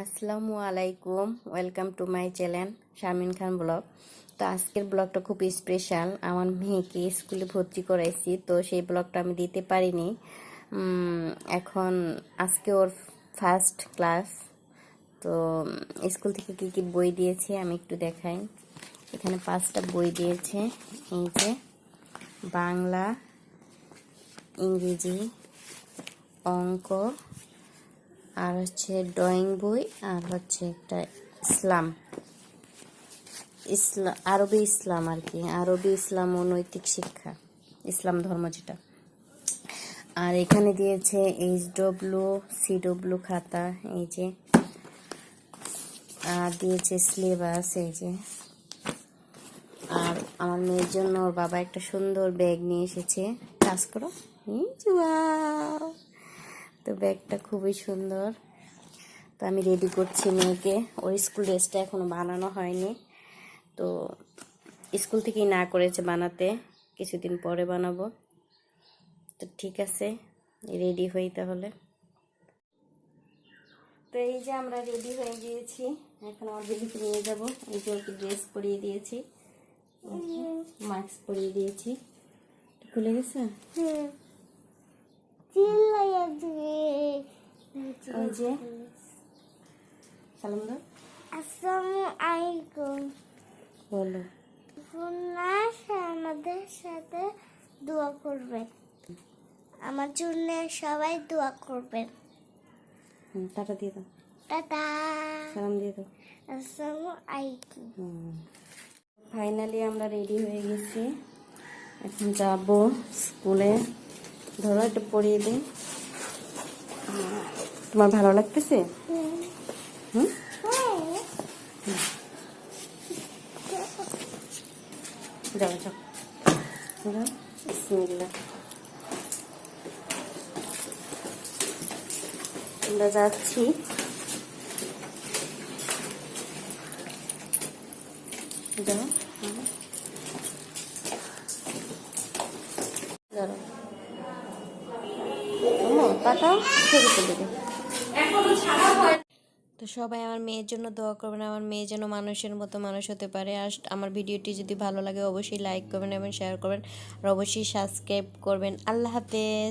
আসসালামু আলাইকুম, welcome to my channel Shamin Khan blog. তো আজকের ব্লগটা খুব স্পেশাল। আমার মেয়েকে স্কুলে ভর্তি করাইছি, তো সেই ব্লগটা আমি দিতে পারিনি। এখন আজকে ওর ফার্স্ট ক্লাস তো, স্কুল থেকে কি কি বই দিয়েছে আমি একটু দেখাই। এখানে পাঁচটা বই দিয়েছে, এই যে বাংলা, ইংরেজি, অঙ্ক আর হচ্ছে ড্রয়িং বই আর হচ্ছে একটা ইসলাম। ইসলাম আরবি ইসলাম আর কি, আরবি ইসলাম ও নৈতিক শিক্ষা, ইসলাম ধর্ম যেটা। আর এখানে দিয়েছে এইচ ডব্লিউ, সি ডব্লিউ খাতা, এই যে, আর দিয়েছে সিলেবাস, এই যে। আর আমার মেয়ের জন্য ওর বাবা একটা সুন্দর ব্যাগ নিয়ে এসেছে। কাজ করো! তো ব্যাগটা খুবই সুন্দর। তো আমি রেডি করছি মেয়েকে। ওর স্কুল ড্রেসটা এখনও বানানো হয়নি। তো স্কুল থেকেই না করেছে বানাতে। কিছুদিন পরে বানাবো। তো ঠিক আছে রেডি হই তাহলে। তো এই যে আমরা রেডি হয়ে গিয়েছি। এখন আমার বেবিকে নিয়ে যাব। এই যে ওকে ড্রেস পরিয়ে দিয়েছি। মাস্ক পরিয়ে দিয়েছি। খুলে গেছে? ওই যে? সালাম দাও। আসসালামু আলাইকুম। বলো। ফুনাস আমাদের সাথে দোয়া করবেন আমার জন্য সবাই দোয়া করবেন টাটা দিয়ে দাও। টাটা। সালাম দিয়ে দাও। আসসালামু আলাইকুম। ফাইনালি আমরা রেডি হয়ে গেছি। এখন যাব স্কুলে। ধরো একটু পড়িয়ে দিই। তোমার ভালো লাগতেছে? হুম? যাচ্ছি। যাও। তাকাও ছবি তুলে তো সবাই আমার মেয়ের জন্য দোয়া করবেন, আমার মেয়ে যেন মানুষের মতো মানুষ হতে পারে। আর আমার ভিডিওটি যদি ভালো লাগে, অবশ্যই লাইক করবেন এবং শেয়ার করবেন। আর অবশ্যই সাবস্ক্রাইব করবেন। আল্লাহ হাফেজ।